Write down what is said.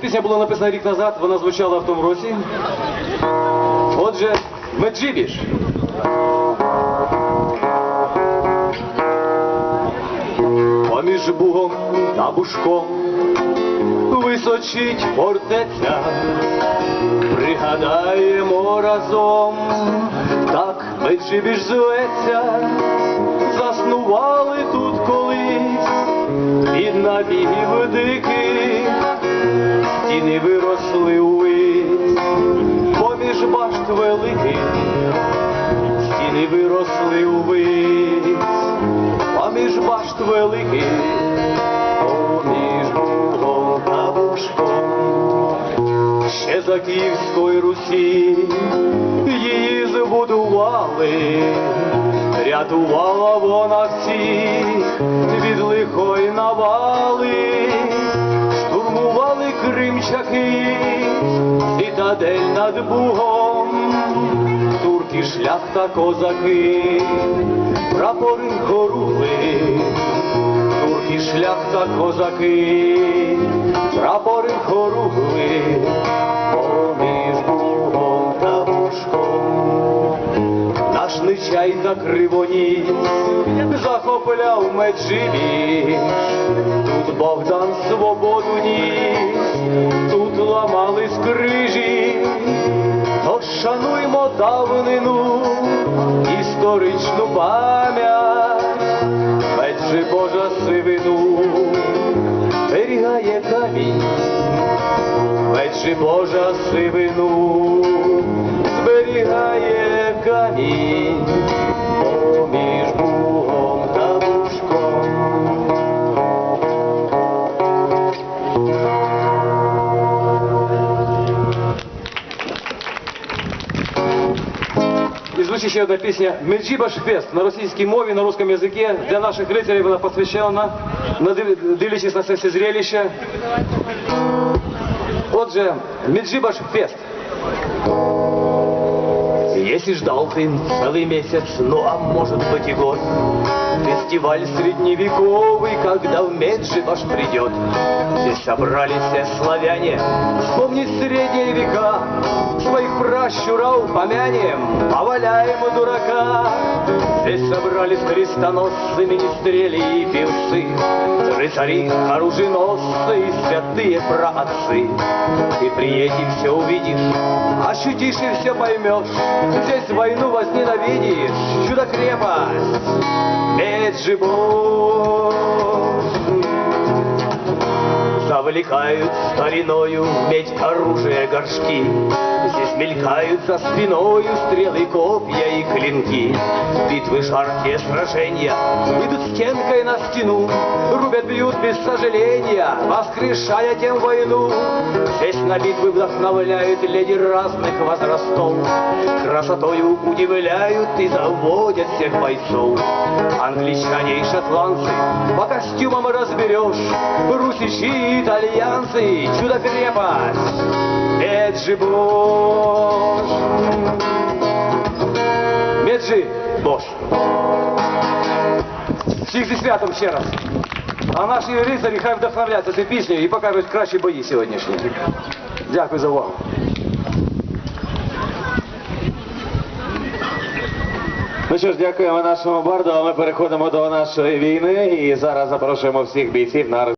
Пісня була написана рік назад, вона звучала в тому році. Отже, Меджибіш. Поміж бугом та бушком височить фортеця, пригадаємо разом, так Меджибіш зветься, заснували тут колись від набігів диких, стіни виросли увесь, поміж башт великих, стіни виросли увесь, поміж башт великих, поміж Бугом та Бушком, ще за Київської Русі її збудували, рятувала вона всіх від лихої навали, кримчаки, цитадель над Бугом, турки, шляхта, козаки, прапори хоругли, турки, шляхта, козаки, прапори хоругли, поміж Бугом та Бушком. Наш нечай та кривоніс захопляв Меджибіж, тут Богдан свободу ніс, тут ламали скрижі, то шануймо давнину, історичну пам'ять, Меджи Божа сивину, берігає камінь, Меджи Божа сивину, зберігає камінь І звучить ще одна пісня «Меджибаш Фест» на російській мові, на русском язикі. Для наших рицарів вона посвящена, надив- дивлячись на це все зрелище. Отже, Меджибаш Фест. Если ждал ты целый месяц, ну а может быть и год, Фестиваль средневековый, когда в Меджибаш придет. Здесь собрались все славяне, вспомнить средние века, Своих пращуров помянем, поваляем дурака. Здесь собрались крестоносцы, министрели и певцы, Рыцари, оруженосцы и святые праотцы. Ты приедешь, все увидишь, ощутишь и все поймешь. Здесь войну возненавидишь, чудо-крепость, Меджибош. Завлекают стариною медь оружие горшки. Здесь мелькают за спиною стрелы, копья и клинки. Битвы жаркие сражения идут стенкой на стену. Рубят, бьют без сожаления, воскрешая тем войну. Здесь на битвы вдохновляют леди разных возрастов. Красотою удивляют и заводят всех бойцов. Англичане и шотландцы по костюмам разберешь. Русичи, итальянцы, чудо-крепость, Меджи Бош. Меджи Бош. Зі святом ще раз. А наші рицарі хай вдохновляться цією піснею і покажуть кращі бої сьогоднішні. Дякую за увагу. Ну що ж, дякуємо нашому барду, а ми переходимо до нашої війни і зараз запрошуємо всіх бійців на